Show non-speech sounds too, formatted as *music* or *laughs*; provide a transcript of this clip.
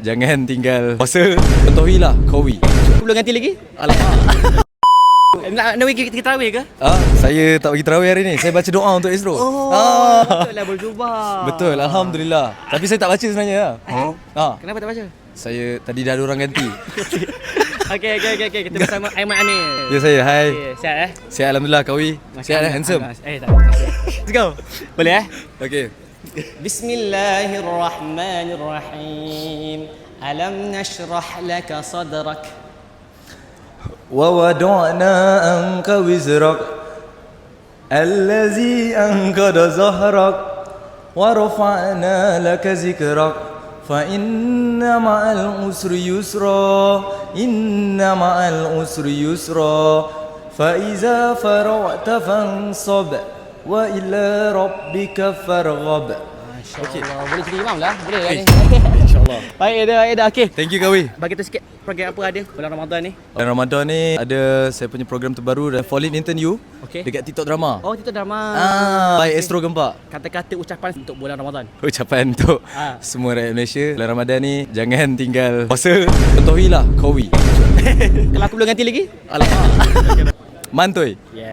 Jangan tinggal puasa Contohilah Kowi Aku belum ganti lagi? Alamak *laughs* Nak, nak pergi kita tarawih ke? ah, Saya tak pergi terawih hari ni Saya baca doa untuk Isro Oh, ah. betul lah berjubah. Betul Alhamdulillah Tapi saya tak baca sebenarnya lah. ah, Kenapa tak baca? Saya tadi dah ada orang ganti *laughs* Okey, okey, okey. Okay. Kita bersama Aiman Amir. Ya saya Hai Okay, sihat eh? Sihat Alhamdulillah Kowi Sihat eh handsome Eh, tak. Let's go. Boleh eh? Okay بسم الله الرحمن الرحيم. ألم نشرح لك صدرك؟ ووضعنا عنك وزرك الذي أنقض ظهرك ورفعنا لك ذكرك. فإن مع العسر يسرا إن مع العسر يسرا. فإذا فرغت فانصب wa ila rabbika farghab. Okey. Boleh jadi imam lah. Boleh lah eh, hey. kan? InsyaAllah. *laughs* Baik, ada, ada. Okey. Thank you, Kawi. Bagi tu sikit program apa ada bulan Ramadan ni? Bulan Ramadan ni ada saya punya program terbaru dan Fall In Intern You. Okay. Dekat TikTok drama. Oh, TikTok drama. Ah, by okay. Astro Gempak. Kata-kata ucapan untuk bulan Ramadan. *laughs* Ucapan untuk ah. semua rakyat Malaysia. Bulan Ramadan ni jangan tinggal puasa. Ketahuilah, Kawi. *laughs* Kalau aku belum ganti lagi? Alah. Mantoi. Yeah.